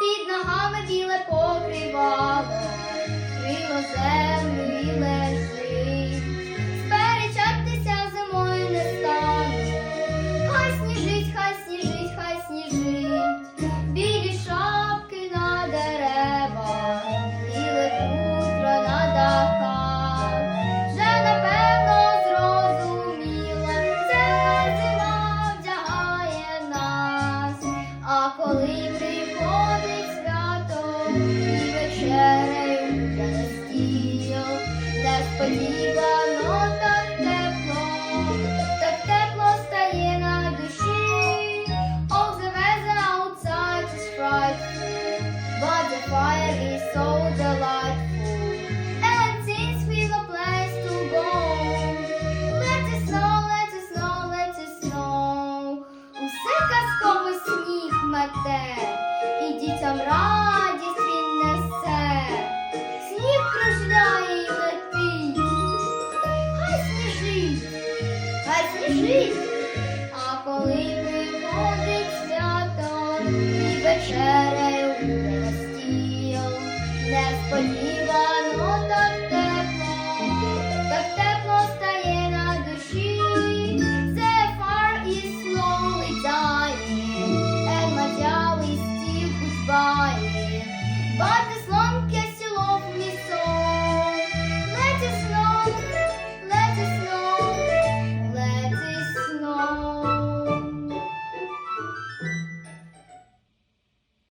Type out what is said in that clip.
Під ногами біле покривало, крило землю і несподівано так тепло, так тепло стає на душі. A place to go, let it snow, let it snow, let it snow. Усе казково сніг мете, і дітям радість спішить, а коли приходить свято і вечерею буде стіл, несподівано так тепло, так тепло стає на душі, це фар і слов літає, емоця листів кузбає.